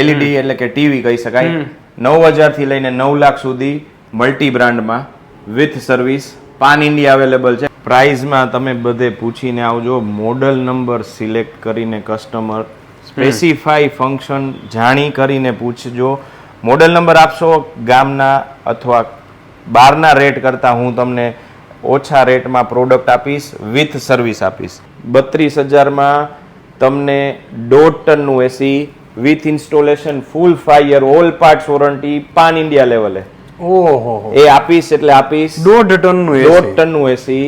LED એટલે કે TV કહી શકાય. નવ હજારથી લઈને નવ લાખ સુધી multi બ્રાન્ડમાં with service pan India available છે. પ્રાઇઝમાં તમે બધે પૂછીને આવજો. મોડલ નંબર સિલેક્ટ કરીને કસ્ટમર સ્પેસિફાઈ ફંક્શન જાણી કરીને પૂછજો. મોડલ નંબર આપશો ગામના અથવા બહારના રેટ કરતાં હું તમને ઓછા રેટમાં પ્રોડક્ટ આપીશ વિથ સર્વિસ આપીશ. બત્રીસ હજારમાં તમને દોઢ ટનનું AC with installation full fire all part warranty pan India લેવલે ઓહો એ આપીશ એટલે આપીશ। દોઢ ટનનું દોઢ ટનનું એસી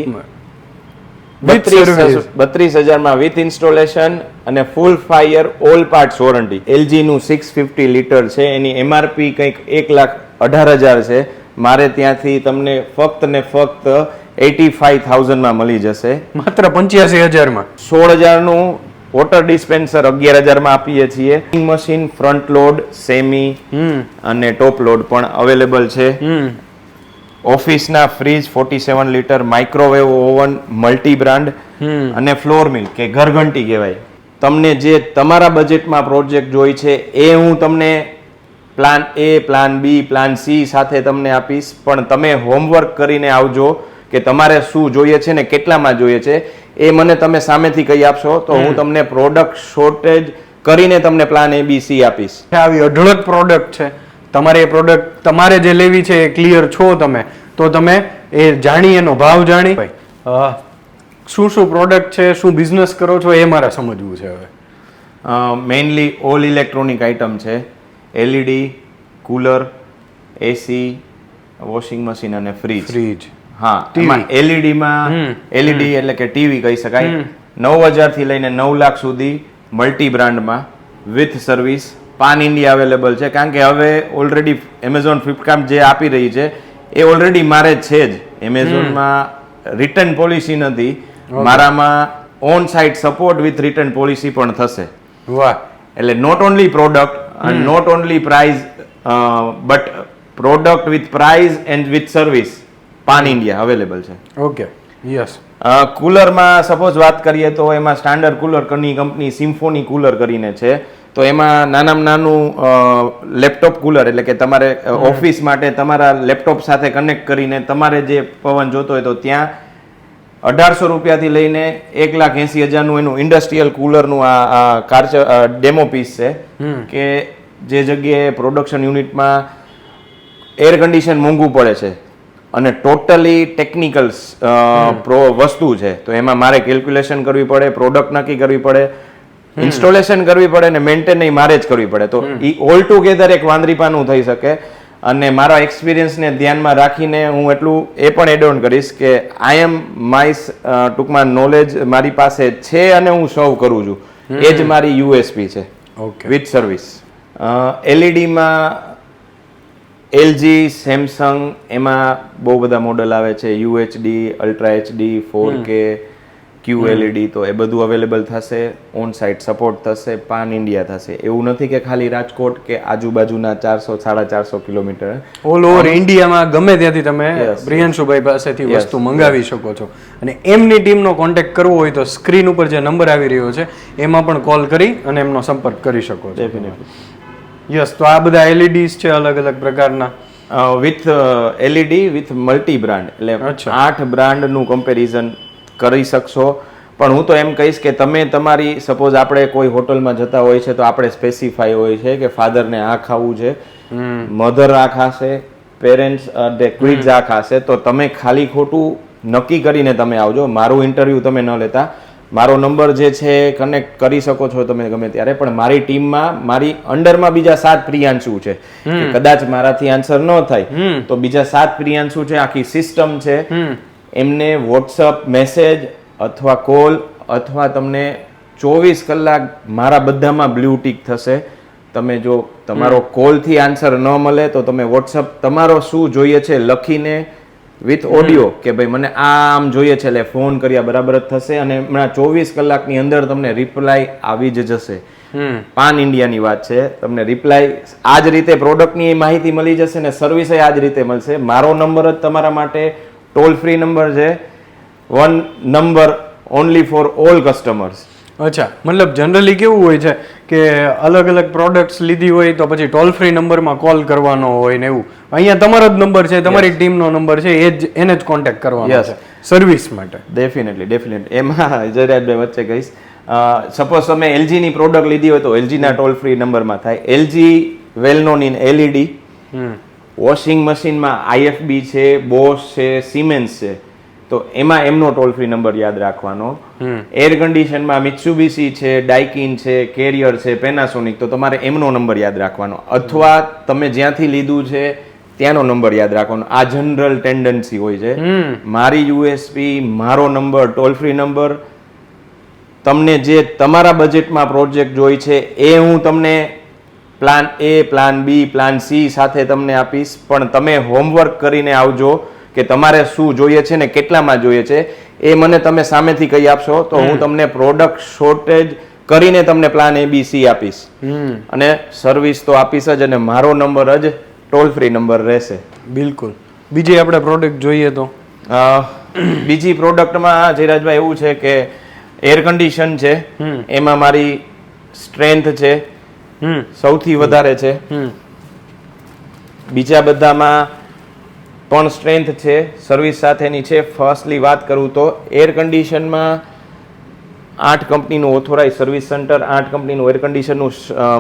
With હજાર બત્રીસ હજારમાં વિથ ઇન્સ્ટોલેશન અને full fire all parts warranty એલજીનું six fifty litre છે એની એમઆરપી કંઈક એક લાખ અઢાર હજાર છે. મારે ત્યાંથી તમને ફક્ત ને ફક્ત એટી ફાઈવ થાઉઝન્ડમાં મળી જશે. માત્ર પંચ્યાસી હજારમાં. સોળ હજારનું વોટર ડિસ્પેન્સર અગિયાર હજારમાં આપીએ છીએ. મશીન ફ્રન્ટ લોડ સેમી અને ટોપ લોડ પણ અવેલેબલ છે. ઓફિસના fridge forty seven litre microwave oven multi brand અને ફ્લોર મિલ કે ઘરઘંટી કહેવાય. તમને જે તમારા બજેટમાં પ્રોજેક્ટ જોઈ છે એ હું તમને plan A plan B plan C સાથે તમને આપીશ. પણ તમે હોમવર્ક કરીને આવજો. કે તમારે શું જોઈએ છે ને કેટલામાં જોઈએ છે એ મને તમે સામેથી કહી આપશો તો હું તમને પ્રોડક્ટ શોર્ટેજ કરીને તમને પ્લાન એ બી સી આપીશ. આવી અઢળક પ્રોડક્ટ છે. તમારે એ પ્રોડક્ટ તમારે જે લેવી છે એ ક્લિયર છો તમે. તો તમે એ જાણી એનો ભાવ જાણી. શું શું પ્રોડક્ટ છે શું બિઝનેસ કરો છો એ મારે સમજવું છે હવે. મેઇનલી ઓલ ઇલેક્ટ્રોનિક આઇટમ છે. LED cooler AC washing machine અને ફ્રીજ ફ્રીજ હા. એમાં એલઈડી એલઈડી એટલે કે ટીવી કહી શકાય. નવ હજારથી લઈને નવ લાખ સુધી multi બ્રાન્ડમાં with service pan India available છે. કારણ કે હવે ઓલરેડી એમેઝોન ફ્લિપકાર્ટ જે આપી રહી છે એ ઓલરેડી મારે છે જ. એમેઝોનમાં રિટર્ન પોલિસી નથી. મારામાં on site support with return policy પણ થશે. વાહ. એટલે not only product not only price but product with price and with service pan India available છે. Okay yes. કુલરમાં સપોઝ વાત કરીએ તો એમાં સ્ટાન્ડર્ડ કુલર કની કંપની સિમ્ફોની કુલર કરીને છે. તો એમાં નાનામાં નાનું લેપટોપ કુલર એટલે કે તમારે ઓફિસ માટે તમારા લેપટોપ સાથે કનેક્ટ કરીને તમારે જે પવન જોતો હોય તો ત્યાં અઢારસો રૂપિયાથી લઈને એક લાખ એંસી હજારનું એનું ઇન્ડસ્ટ્રીયલ કુલરનું આ આ કાર્ચ ડેમો પીસ છે. કે જે જગ્યાએ પ્રોડક્શન યુનિટમાં એર કન્ડિશન મોંઘું પડે છે. અને ટોટલી ટેકનિકલ વસ્તુ છે. તો એમાં મારે કેલ્ક્યુલેશન કરવી પડે પ્રોડક્ટ નક્કી કરવી પડે ઇન્સ્ટોલેશન કરવી પડે અને મેન્ટેન મારે જ કરવી પડે. તો એ ઓલ ટુગેધર એક વાંદરીપાનું થઈ શકે. અને મારા એક્સપિરિયન્સને ધ્યાનમાં રાખીને હું એટલું એ પણ એડ ઓન કરીશ કે આઈ એમ માય ટૂંકમાં નોલેજ મારી પાસે છે અને હું સર્વ કરું છું. એ જ મારી યુએસપી છે. ઓકે વિથ સર્વિસ એલઈડીમાં એલજી સેમસંગ એમાં બહુ બધા મોડલ આવે છે. UHD ultra HD four K Q LED તો એ બધું અવેલેબલ થશે. ઓન સાઇટ સપોર્ટ થશે. પાન ઇન્ડિયા થશે. એવું નથી કે ખાલી રાજકોટ કે આજુબાજુના ચારસો સાડા ચારસો કિલોમીટર. ઓલ ઓવર ઇન્ડિયામાં ગમે ત્યાંથી તમે પ્રિયંશુભાઈ પાસેથી વસ્તુ મંગાવી શકો છો. અને એમની ટીમનો કોન્ટેક્ટ કરવો હોય તો સ્ક્રીન ઉપર જે નંબર આવી રહ્યો છે એમાં પણ કોલ કરી અને એમનો સંપર્ક કરી શકો છો. ડેફિનેટલી યસ તો આ બધા એલઈડીઝ છે અલગ અલગ પ્રકારના with LED with multi brand એટલે આઠ બ્રાન્ડનું કમ્પેરિઝન કરી શકશો. પણ હું તો એમ કહીશ કે તમે તમારી સપોઝ આપણે કોઈ હોટલમાં જતા હોય છે તો આપણે સ્પેસિફાઈ હોય છે કે ફાધરને આ ખાવું છે મધર આ ખાશે પેરેન્ટ્સ ક્વિડ્સ આ ખાશે તો તમે ખાલી ખોટું નક્કી કરીને તમે આવજો. મારું ઇન્ટરવ્યૂ તમે ન લેતા. મારો નંબર જે છે કનેક્ટ કરી શકો છો તમે ગમે ત્યારે. પણ મારી ટીમમાં મારી અંડરમાં બીજા સાત પ્રિયાંશુ છે. કદાચ મારાથી આન્સર ન થાય તો બીજા સાત પ્રિયાંશુ છે આખી સિસ્ટમ છે. એમને વોટ્સઅપ મેસેજ અથવા કોલ અથવા તમને ચોવીસ કલાક મારા બધામાં બ્લુ ટીક થશે. તમે જો તમારો કોલથી આન્સર ન મળે તો તમે વોટ્સઅપ તમારો શું જોઈએ છે લખીને વિથ ઓડિયો કે ભાઈ મને આમ જોઈએ છે એટલે ફોન કર્યા બરાબર જ થશે અને હમણાં ચોવીસ કલાકની અંદર તમને રિપ્લાય આવી જ જશે. પાન ઇન્ડિયાની વાત છે તમને રિપ્લાય આ જ રીતે પ્રોડક્ટની માહિતી મળી જશે ને સર્વિસ આ જ રીતે મળશે. મારો નંબર જ તમારા માટે ટોલ ફ્રી નંબર છે. One number only for all customers અચ્છા મતલબ જનરલી કેવું હોય છે કે અલગ અલગ પ્રોડક્ટ્સ લીધી હોય તો પછી ટોલ ફ્રી નંબરમાં કોલ કરવાનો હોય ને એવું? અહીંયા તમારો જ નંબર છે તમારી ટીમનો નંબર છે એ જ એને જ કોન્ટેક્ટ કરવાનો. છે સર્વિસ માટે. ડેફિનેટલી ડેફિનેટલી એમાં જરાજભાઈ વચ્ચે કહીશ. સપોઝ તમે એલજીની પ્રોડક્ટ લીધી હોય તો એલજીના ટોલ ફ્રી નંબરમાં થાય. LG well known in LED hmm. Washing મશીનમાં આઈએફબી છે બોસ છે સિમેન્સ છે. તો એમાં એમનો ટોલ ફ્રી નંબર યાદ રાખવાનો. એર કન્ડિશનમાં મિત્સુબીસી છે ડાઇકિન છે કેરિયર છે પેનાસોનિક તો તમારે એમનો નંબર યાદ રાખવાનો. અથવા તમે જ્યાંથી લીધું છે ત્યાંનો નંબર યાદ રાખવાનો. આ જનરલ ટેન્ડન્સી હોય છે. મારી યુએસપી મારો નંબર ટોલ ફ્રી નંબર તમને જે તમારા બજેટમાં પ્રોજેક્ટ જોઈ છે એ હું તમને plan A plan B plan C સાથે તમને આપીશ. પણ તમે હોમવર્ક કરીને આવજો. કે તમારે શું જોઈએ છે ને કેટલામાં જોઈએ છે એ મને તમે સામેથી કહી આપશો તો હું તમને પ્રોડક્ટ શોર્ટેજ કરીને તમને પ્લાન એ બી સી આપીશ. હમ. અને સર્વિસ તો આપીશ જ અને મારો નંબર જ ટોલ ફ્રી નંબર રહેશે. બિલકુલ. બીજી આપણે પ્રોડક્ટ જોઈએ તો? બીજી પ્રોડક્ટમાં જયરાજભાઈ એવું છે કે એર કન્ડિશન છે હમ. એમાં મારી સ્ટ્રેન્થ છે હમ. સૌથી વધારે છે. હમ. બીજા બધામાં પણ સ્ટ્રેન્થ છે સર્વિસ સાથેની છે. ફર્સ્ટલી વાત કરું તો એર કન્ડિશનમાં આઠ કંપનીનું ઓથોરાઇઝ સર્વિસ સેન્ટર આઠ કંપનીનું એર કન્ડિશનનું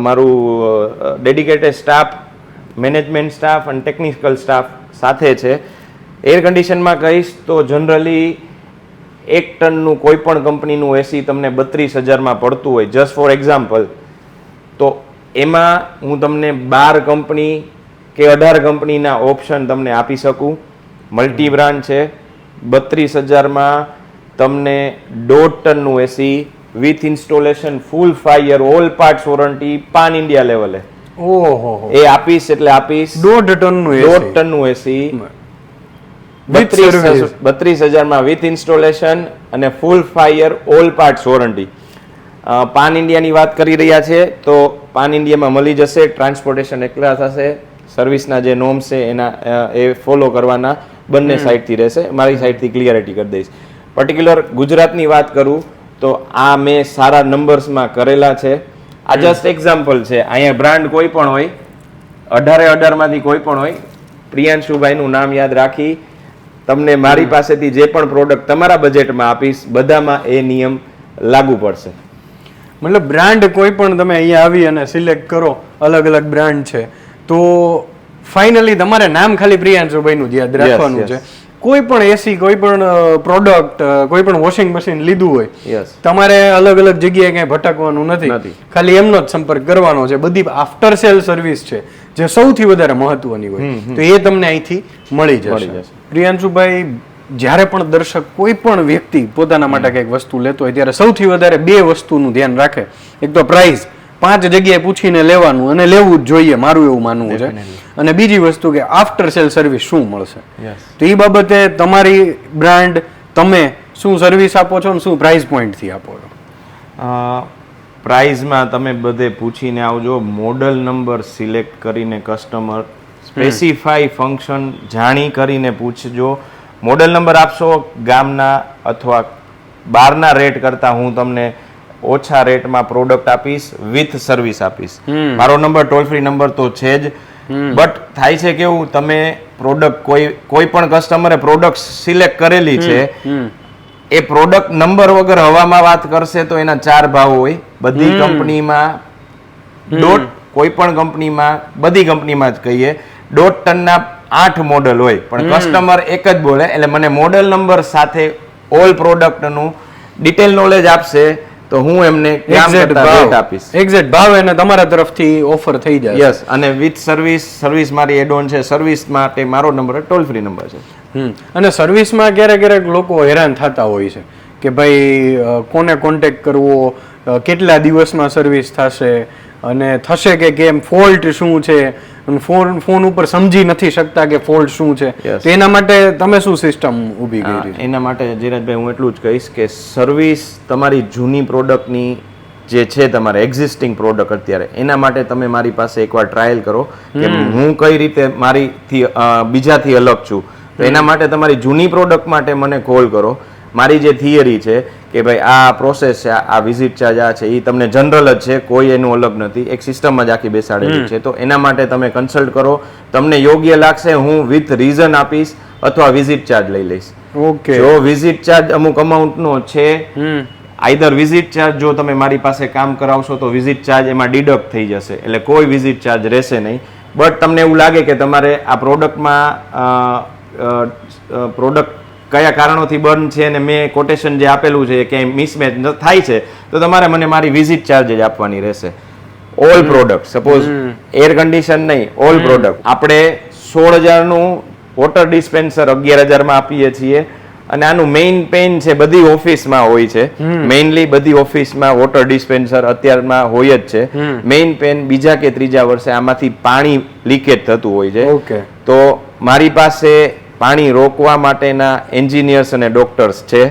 મારું ડેડિકેટેડ સ્ટાફ મેનેજમેન્ટ સ્ટાફ અને ટેકનિકલ સ્ટાફ સાથે છે. એર કન્ડિશનમાં કહીશ તો જનરલી એક ટનનું કોઈ પણ કંપનીનું એસી તમને બત્રીસ હજારમાં પડતું હોય. જસ્ટ ફોર એક્ઝામ્પલ તો એમાં હું તમને બાર કંપની કે અઢાર કંપનીના ઓપ્શન તમને આપી શકું. મલ્ટી બ્રાન્ડ છે. બત્રીસ હજારમાં તમને દોઢ ટનનું AC with installation full fire all parts warranty pan India લેવલે. ઓહો. એ આપીશ એટલે આપીશ. દોઢ ટનનું દોઢ. ટનનું એસી. બત્રીસ હજારમાં વિથ ઇન્સ્ટોલેશન અને full fire all parts warranty. Pan ઇન્ડિયાની વાત કરી રહ્યા છે તો પાન ઇન્ડિયામાં મળી જશે ટ્રાન્સપોર્ટેશન એકલા થશે. સર્વિસના જે નોમ્સ છે એના એ ફોલો કરવાના બંને સાઈડથી રહેશે. મારી સાઈડથી ક્લિયરિટી કરી દઈશ. પર્ટિક્યુલર ગુજરાતની વાત કરું તો આ મેં સારા નંબર્સમાં કરેલા છે. આ જસ્ટ એક્ઝામ્પલ છે. અહીંયા બ્રાન્ડ કોઈ પણ હોય અઢારે અઢારમાંથી કોઈ પણ હોય પ્રિયાંશુભાઈનું નામ યાદ રાખી તમને મારી પાસેથી જે પણ પ્રોડક્ટ તમારા બજેટમાં આપીશ બધામાં એ નિયમ લાગુ પડશે. મતલબ બ્રાન્ડ કોઈ પણ તમે અહીંયા આવી અને સિલેક્ટ કરો અલગ અલગ બ્રાન્ડ છે. તો ફાઇનલી તમારે નામ ખાલી પ્રિયાંશુભાઈનું જ યાદ રાખવાનું છે. કોઈ પણ એસી કોઈ પણ પ્રોડક્ટ કોઈ પણ વોશિંગ મશીન લીધું હોય તમારે અલગ અલગ જગ્યાએ ક્યાંય ભટકવાનું નથી. ખાલી એમનો જ સંપર્ક કરવાનો છે. બધી આફ્ટર સેલ સર્વિસ છે જે સૌથી વધારે મહત્વની હોય. તો એ તમને અહીંથી મળી જશે. જશે. પ્રિયાંશુભાઈ જ્યારે પણ દર્શક કોઈ પણ વ્યક્તિ પોતાના માટે કંઈક વસ્તુ લેતો હોય ત્યારે સૌથી વધારે બે વસ્તુનું ધ્યાન રાખે. એક તો પ્રાઇસ પાંચ જગ્યાએ પૂછીને લેવાનું અને લેવું જ જોઈએ મારું એવું માનવું છે. અને બીજી વસ્તુ કે આફ્ટર સેલ સર્વિસ શું મળશે? તો એ બાબતે તમારી બ્રાન્ડ તમે શું સર્વિસ આપો છો ને શું પ્રાઇસ પોઈન્ટથી આપો છો? પ્રાઇઝમાં તમે બધે પૂછીને આવજો મોડલ નંબર સિલેક્ટ કરીને કસ્ટમર સ્પેસિફાઈ ફંક્શન જાણી કરીને પૂછજો. મોડલ નંબર આપશો ગામના અથવા બહારના રેટ કરતાં હું તમને ઓછા રેટમાં પ્રોડક્ટ આપીશ વિથ સર્વિસ આપીશ. મારો નંબર ટોલ ફ્રી નંબર તો છે જ. બટ થાય છે કેવું તમે પ્રોડક્ટ કોઈ કોઈ પણ કસ્ટમરે પ્રોડક્ટ સિલેક્ટ કરેલી છે એ પ્રોડક્ટ નંબર વગર હવામાં વાત કરશે તો એના ચાર ભાવ હોય. બધી કંપનીમાં દોઢ કોઈ પણ કંપનીમાં બધી કંપનીમાં જ કહીએ દોઢ ટનના આઠ મોડલ હોય. પણ કસ્ટમર એક જ બોલે એટલે મને મોડલ નંબર સાથે ઓલ પ્રોડક્ટનું ડિટેલ નોલેજ આપશે. તો હું એમને ભાવ. આપીશ. એક્ઝેક્ટ ભાવ એને તમારા તરફથી ઓફર થઈ જાય. યસ અને વિથ સર્વિસ સર્વિસ મારી એડ ઓન છે. સર્વિસ માટે મારો નંબર ટોલ ફ્રી નંબર છે. હમ. અને સર્વિસમાં ક્યારેક ક્યારેક લોકો હેરાન થતા હોય છે કે ભાઈ કોને કોન્ટેક્ટ કરવો કેટલા દિવસમાં સર્વિસ થશે? અને થશે કે કેમ ફોલ્ટ શું છે? ફોન ફોન ઉપર સમજી નથી શકતા કે ફોલ્ટ શું છે. તો એના માટે તમે શું સિસ્ટમ ઊભી કરી? એના માટે જીરાજભાઈ હું એટલું જ કહીશ કે સર્વિસ તમારી જૂની પ્રોડક્ટની જે છે તમારે એક્ઝિસ્ટિંગ પ્રોડક્ટ અત્યારે એના માટે તમે મારી પાસે એકવાર ટ્રાયલ કરો કે હું કઈ રીતે મારીથી બીજાથી અલગ છું. તો એના માટે તમારી જૂની પ્રોડક્ટ માટે મને કોલ કરો. મારી જે થિયરી છે કે ભાઈ આ પ્રોસેસ છે આ વિઝિટ ચાર્જ આ છે એ તમને જનરલ જ છે કોઈ એનું અલગ નથી. એક સિસ્ટમ જ આખી બેસાડેલી છે. તો એના માટે તમે કન્સલ્ટ કરો. તમને યોગ્ય લાગશે હું વિથ રીઝન આપીશ અથવા વિઝિટ ચાર્જ લઈ લઈશ. ઓકે જો વિઝિટ ચાર્જ અમુક અમાઉન્ટનો છે આઈધર વિઝિટ ચાર્જ જો તમે મારી પાસે કામ કરાવશો તો વિઝિટ ચાર્જ એમાં ડિડક્ટ થઈ જશે. એટલે કોઈ વિઝિટ ચાર્જ રહેશે નહીં. બટ તમને એવું લાગે કે તમારે આ પ્રોડક્ટમાં પ્રોડક્ટ કયા કારણોથી બંધ છે અને મેં કોટેશન જે આપેલું છે એ ક્યાંય મિસમેચ થાય છે તો તમારે મને મારી વિઝિટ ચાર્જ જ આપવાની રહેશે. All product suppose air condition નહીં ઓલ પ્રોડક્ટ આપણે સોળ હજારનું વોટર ડિસ્પેન્સર અગિયાર હજારમાં આપીએ છીએ અને આનું મેઇન પેન છે બધી ઓફિસમાં હોય છે. મેઇનલી બધી ઓફિસમાં વોટર ડિસ્પેન્સર અત્યારમાં હોય જ છે. મેઇન પેન બીજા કે ત્રીજા વર્ષે આમાંથી પાણી લીકેજ થતું હોય છે. ઓકે તો મારી પાસે પાણી રોકવા માટેના એન્જિનિયર્સ અને ડોક્ટર્સ છે.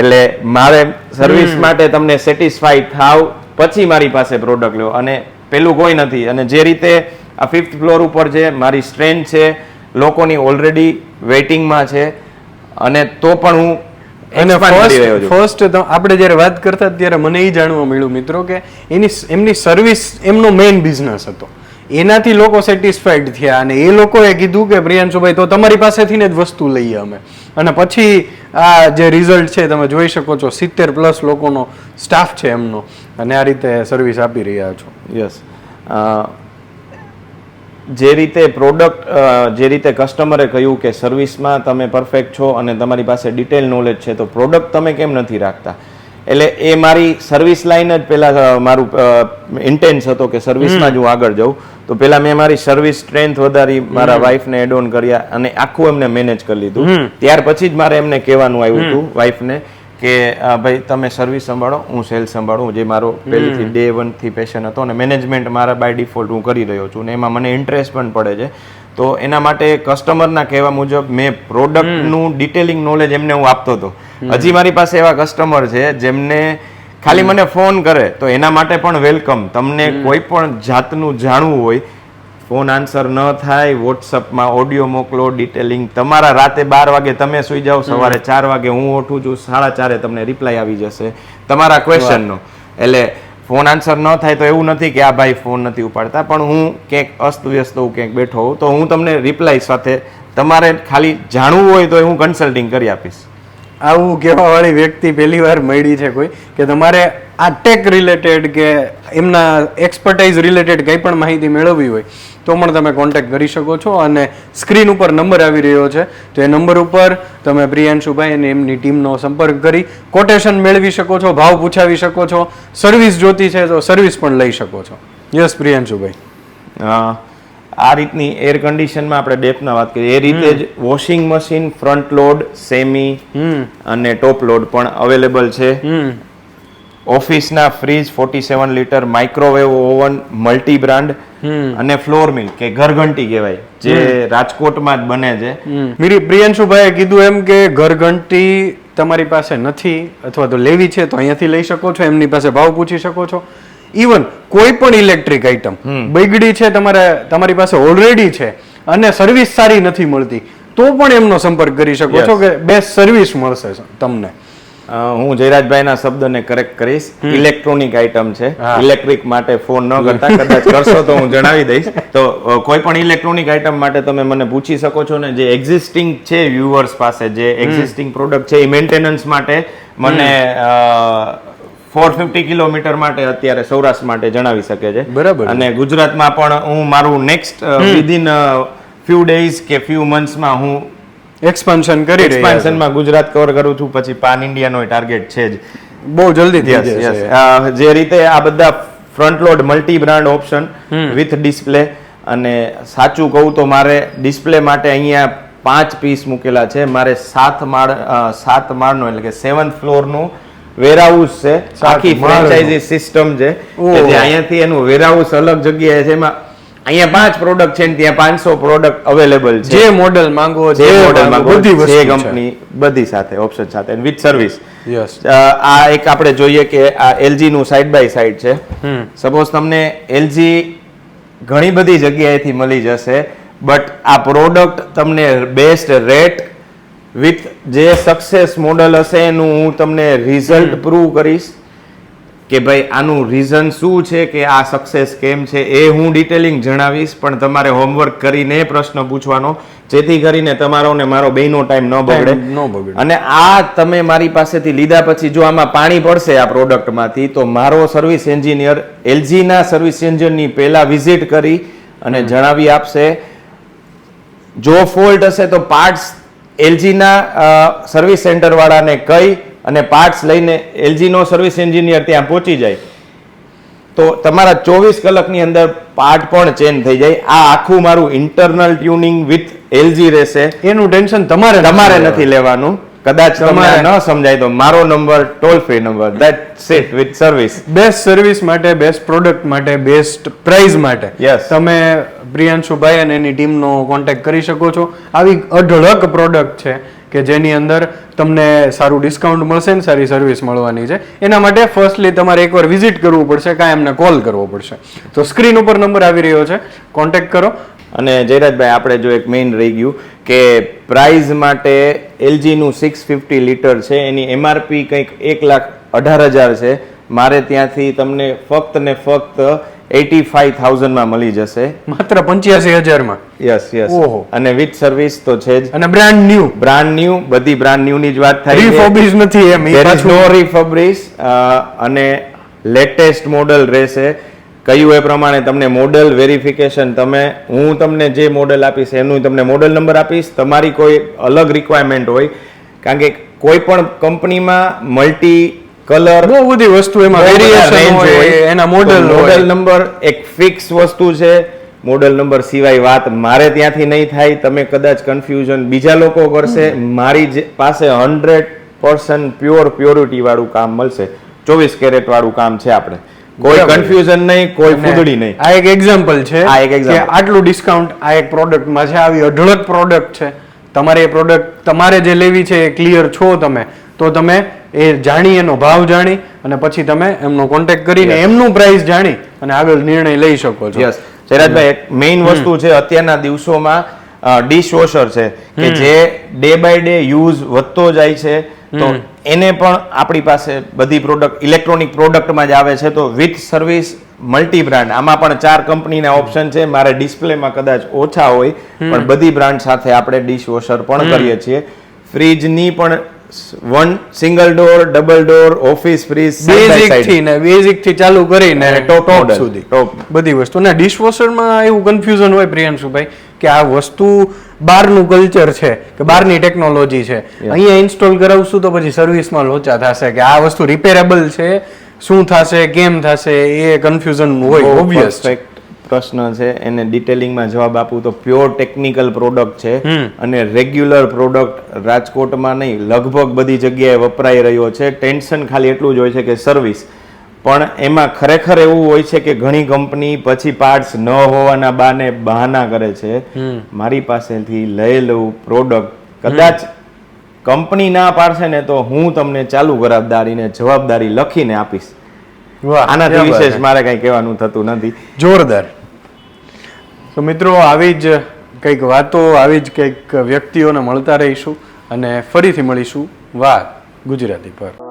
એટલે મારે સર્વિસ માટે તમને સેટિસ્ફાઈડ થાવ પછી મારી પાસે પ્રોડક્ટ લો અને પેલું કોઈ નથી. અને જે રીતે આ ફિફ્થ ફ્લોર ઉપર છે મારી સ્ટ્રેન્થ છે લોકોની ઓલરેડી વેઇટિંગમાં છે. અને તો પણ હું અને ફર્સ્ટ આપણે જ્યારે વાત કરતા ત્યારે મને એ જાણવા મળ્યું મિત્રો કે એની એમની સર્વિસ એમનો મેઇન બિઝનેસ હતો. એનાથી લોકો સેટિસ્ફાઈડ થયા અને એ લોકોએ કીધું કે, પ્રિયાંશુભાઈ, તો તમારી પાસેથી ને જ વસ્તુ લઈએ અમે. અને પછી આ જે રિઝલ્ટ છે, તમે જોઈ શકો છો, સિત્તેર પ્લસ લોકોનો સ્ટાફ છે એમનો. અને આ રીતે સર્વિસ આપી રહ્યા છો. યસ જે રીતે પ્રોડક્ટ જે રીતે કસ્ટમરે કહ્યું કે સર્વિસમાં તમે પરફેક્ટ છો અને તમારી પાસે ડિટેલ નોલેજ છે, તો પ્રોડક્ટ તમે કેમ નથી રાખતા? એટલે એ મારી સર્વિસ લાઈન જ પહેલાં મારું ઇન્ટેન્સ હતો કે સર્વિસમાં જ હું આગળ જાઉં. તો પહેલા મેં મારી સર્વિસ સ્ટ્રેન્થ વધારી મારા વાઈફને એડ ઓન કર્યા અને આખું એમને મેનેજ કરી લીધું. ત્યાર પછી જ મારે એમને કહેવાનું આવ્યું હતું વાઈફને કે ભાઈ તમે સર્વિસ સંભાળો હું સેલ્સ સંભાળું. જે મારો પહેલીથી ડે વનથી પેશન હતો અને મેનેજમેન્ટ મારા બાય ડિફોલ્ટ હું કરી રહ્યો છું. ને એમાં મને ઇન્ટરેસ્ટ પણ પડે છે. તો એના માટે કસ્ટમરના કહેવા મુજબ મેં પ્રોડક્ટનું ડિટેલિંગ નોલેજ એમને હું આપતો હતો. હજી મારી પાસે એવા કસ્ટમર છે જેમને ખાલી મને ફોન કરે તો એના માટે પણ વેલકમ તમને કોઈ પણ જાતનું જાણવું હોય ફોન આન્સર ન થાય વોટ્સઅપમાં ઓડિયો મોકલો ડિટેલિંગ તમારા રાતે બાર વાગે તમે સુઈ જાઓ સવારે ચાર વાગે હું ઉઠું છું સાડા ચારે તમને રિપ્લાય આવી જશે. તમારા ક્વેશ્ચનનો એટલે ફોન આન્સર ન થાય તો એવું નથી કે આ ભાઈ ફોન નથી ઉપાડતા. પણ હું ક્યાંક અસ્તવ્યસ્ત હું ક્યાંક બેઠો હોઉં, તો હું તમને રિપ્લાય સાથે તમારે ખાલી જાણવું હોય તો હું કન્સલ્ટિંગ કરી આપીશ. આવું કહેવાવાળી વ્યક્તિ પહેલી વાર મળી છે કોઈ કે તમારે આ ટેક રિલેટેડ કે એમના એક્સપર્ટાઇઝ રિલેટેડ કંઈ પણ માહિતી મેળવવી હોય. તો પણ તમે કોન્ટેક્ટ કરી શકો છો અને સ્ક્રીન ઉપર નંબર આવી રહ્યો છે. તો એ નંબર ઉપર તમે પ્રિયાંશુભાઈ અને એમની ટીમનો સંપર્ક કરી કોટેશન મેળવી શકો છો ભાવ પૂછાવી શકો છો સર્વિસ જોતી છે તો સર્વિસ પણ લઈ શકો છો. યસ પ્રિયાંશુભાઈ. આ રીતની એર કન્ડિશનમાં આપણે ડેપના વાત કરીએ. એ રીતે જ washing machine front load semi અને ટોપ લોડ પણ અવેલેબલ છે. હમ. ઓફિસના fridge forty seven litre microwave oven multi brand અને ફ્લોર મિલ કે ઘરઘંટી કહેવાય જે રાજકોટમાં જ બને છે. મીરી પ્રિયંશુભાઈએ કીધું એમ કે ઘરઘંટી તમારી પાસે નથી અથવા તો લેવી છે તો અહીંયાથી લઈ શકો છો એમની પાસે ભાવ પૂછી શકો છો. ઇવન કોઈ પણ ઇલેક્ટ્રિક આઇટમ બગડી છે તમારે તમારી પાસે ઓલરેડી છે અને સર્વિસ સારી નથી મળતી તો પણ એમનો સંપર્ક કરી શકો છો કે બેસ્ટ સર્વિસ મળશે તમને. હું જયરાજભાઈના શબ્દને કરેક્ટ કરીશ. ઇલેક્ટ્રોનિક આઇટમ છે. ઇલેક્ટ્રિક માટે ફોન ન કરતા કદાચ કરશો તો હું જણાવી દઈશ. તો કોઈ પણ ઇલેક્ટ્રોનિક આઇટમ માટે તમે મને પૂછી શકો છો ને જે એક્ઝિસ્ટિંગ છે વ્યુઅર્સ પાસે જે એક્ઝિસ્ટિંગ પ્રોડક્ટ છે એ મેન્ટેનન્સ માટે મને ફોર ફિફ્ટી કિલોમીટર માટે અત્યારે સૌરાષ્ટ્ર માટે જણાવી શકે છે. બરાબર. અને ગુજરાતમાં પણ હું મારું નેક્સ્ટ વિધિન ફ્યુ ડેઝ કે ફ્યુ મંથ્સમાં હું એક્સપાન્શન કરી રહ્યા છે. એક્સપાન્શનમાં ગુજરાત કવર કરું છું પછી પાન ઇન્ડિયાનો ટાર્ગેટ છે જ. બહુ જલ્દી થઈ. જશે જે રીતે આ બધા front load multi brand option with display અને સાચું કહું તો મારે ડિસ્પ્લે માટે અહીંયા પાંચ પીસ મૂકેલા છે. મારે સાત માળ સાત માળનો એટલે કે સેવન ફ્લોરનું વેરહાઉસ છે. આખી ફ્રેન્ચાઇઝી સિસ્ટમ છે. જે અહીંયાથી એનું વેરહાઉસ અલગ જગ્યાએ છે. એમાં અહીંયા પાંચ પ્રોડક્ટ છે ને ત્યાં પાંચસો પ્રોડક્ટ અવેલેબલ છે. જે મોડેલ માંગો જે મોડેલ માંગો, બધી વસ્તુ કંપની બધી સાથે ઓપ્શન સાથે વિથ સર્વિસ યસ આ એક આપણે જોઈએ કે આ એલજી નું સાઈડ બાય સાઈડ છે. સપોઝ તમને એલજી ઘણી બધી જગ્યાએથી મળી જશે બટ આ પ્રોડક્ટ તમને બેસ્ટ રેટ વિથ જે સક્સેસ મોડલ હશે એનું હું તમને રિઝલ્ટ પ્રૂવ કરીશ. કે ભાઈ આનું રીઝન શું છે કે આ સક્સેસ કેમ છે એ હું ડિટેલિંગ જણાવીશ પણ તમારે હોમવર્ક કરીને પ્રશ્ન પૂછવાનો જેથી કરીને તમારો ને મારો બેનો ટાઈમ ન બગડે. ન બગડે. અને આ તમે મારી પાસેથી લીધા પછી જો આમાં પાણી પડશે આ પ્રોડક્ટમાંથી તો મારો સર્વિસ એન્જિનિયર એલજીના સર્વિસ એન્જિનિયરની પહેલા વિઝિટ કરી અને જણાવી આપશે. જો ફોલ્ટ હશે તો પાર્ટ્સ એલજીના સર્વિસ સેન્ટરવાળાને કહી અને પાર્ટ્સ લઈને એલજીનો સર્વિસ એન્જિનિયર ત્યાં પહોંચી જાય. તો તમારા ચોવીસ કલાકની અંદર પાર્ટ પણ ચેન્જ થઈ જાય. આ આખું મારું ઇન્ટરનલ ટ્યુનિંગ વિથ એલજી રહેશે. એનું ટેન્શન તમારે તમારે નથી લેવાનું. કદાચ તમારે- ન સમજાય તો મારો number toll free number that set with service best service માટે બેસ્ટ પ્રોડક્ટ માટે બેસ્ટ પ્રાઇઝ માટે યસ તમે પ્રિયાંશુભાઈ અને એની ટીમનો કોન્ટેક્ટ કરી શકો છો. આવી અઢળક પ્રોડક્ટ છે. કે જેની અંદર તમને સારું ડિસ્કાઉન્ટ મળશે ને સારી સર્વિસ મળવાની છે. એના માટે ફર્સ્ટલી તમારે એકવાર વિઝિટ કરવું પડશે, કાંઈ એમને કોલ કરવો પડશે. તો સ્ક્રીન ઉપર નંબર આવી રહ્યો છે. કોન્ટેક્ટ કરો. અને જયરાજભાઈ, આપણે જો એક મેઇન રહી ગયું કે પ્રાઇઝ માટે એલજીનું સિક્સ ફિફ્ટી લીટર છે, એની એમઆરપી કંઈક એક લાખ અઢાર હજાર છે. મારે ત્યાંથી તમને ફક્ત ને ફક્ત એટી ફાઈવ થાઉઝન્ડમાં મળી જશે. માત્ર પંચ્યાસી હજારમાં? Yes yes. ઓહો. અને વિથ સર્વિસ તો છે જ. અને બ્રાન્ડ ન્યુ બ્રાન્ડ ન્યુ બધી બ્રાન્ડ ન્યુ ની જ વાત થાય રિફર્બિશ નથી એમ ધેર ઇઝ નો અ, અને લેટેસ્ટ મોડલ રહેશે. કહ્યું એ પ્રમાણે તમને મોડલ વેરિફિકેશન તમે હું તમને જે મોડલ આપીશ એનું તમને મોડલ નંબર આપીશ. તમારી કોઈ અલગ રિક્વાયરમેન્ટ હોય કારણ કે કોઈ પણ કંપનીમાં મલ્ટી કલર બહુ બધી વસ્તુ એમાં વેરિએશન હોય એના મોડલ મોડલ નંબર એક ફિક્સ વસ્તુ છે. મોડલ નંબર સિવાય વાત મારે ત્યાંથી નહીં થાય. તમે કદાચ કન્ફ્યુઝન બીજા લોકો કરશે. મારી પાસે હંડ્રેડ પર્સન્ટ પ્યોર પ્યોરિટી વાળું કામ મળશે. ચોવીસ કેરેટ વાળું કામ છે આપણે. કોઈ કન્ફ્યુઝન નહીં કોઈ ફૂદડી નહીં. આ એક એક્ઝામ્પલ છે આ એક કે આટલું ડિસ્કાઉન્ટ આ એક પ્રોડક્ટમાં છે. આવી અઢળક પ્રોડક્ટ છે. તમારે એ પ્રોડક્ટ તમારે જે લેવી છે એ ક્લિયર છો તમે. તો તમે એ જાણી એનો ભાવ જાણી અને પછી તમે એમનો કોન્ટેક્ટ કરીને એમનું પ્રાઇસ જાણી અને આગળ નિર્ણય લઈ શકો છો. યસ જયરાજભાઈ એક મેઇન વસ્તુ છે અત્યારના દિવસોમાં ડિશવોશર છે કે જે ડે બાય ડે યુઝ વધતો જાય છે તો એને પણ આપણી પાસે બધી પ્રોડક્ટ ઇલેક્ટ્રોનિક પ્રોડક્ટમાં જ આવે છે તો વિથ સર્વિસ મલ્ટી બ્રાન્ડ આમાં પણ ચાર કંપનીના ઓપ્શન છે. મારે ડિસ્પ્લેમાં કદાચ ઓછા હોય પણ બધી બ્રાન્ડ સાથે આપણે ડિશ વોશર પણ કરીએ છીએ. ફ્રીજની પણ one single door double door office fridge બેઝિકથી ને બેઝિકથી ચાલુ કરીને ટોપ સુધી. ટોપ બધી વસ્તુ. ને ડિશવોશરમાં એવું કન્ફ્યુઝન હોય પ્રિયંશુભાઈ કે આ વસ્તુ બહારનું કલ્ચર છે કે બહારની ટેકનોલોજી છે. અહીંયા ઇન્સ્ટોલ કરાવશું તો પછી સર્વિસમાં લોચા થશે કે આ વસ્તુ રિપેરેબલ છે શું થશે કેમ થશે એ કન્ફ્યુઝન હોય ઓબ્વિયસ પ્રશ્ન છે એને ડિટેલિંગમાં જવાબ આપું તો પ્યોર ટેકનિકલ પ્રોડક્ટ છે. અને રેગ્યુલર પ્રોડક્ટ રાજકોટમાં નહીં લગભગ બધી જગ્યાએ વપરાઈ રહ્યો છે. ટેન્શન ખાલી એટલું જ હોય છે કે સર્વિસ પણ એમાં ખરેખર એવું હોય છે કે ઘણી કંપની પછી પાર્ટ્સ ન હોવાના બાને બહાના કરે છે. મારી પાસેથી લયેલું પ્રોડક્ટ કદાચ કંપની ના પાડશે ને તો હું તમને ચાલુ ગરાબદારીને જવાબદારી લખીને આપીશ. આનાથી વિશેષ મારે કઈ કહેવાનું થતું નથી. જોરદાર. તો મિત્રો, આવી જ કંઈક વાતો, આવી જ કંઈક વ્યક્તિઓને મળતા રહીશું અને ફરીથી મળીશું. વાત ગુજરાતી પર.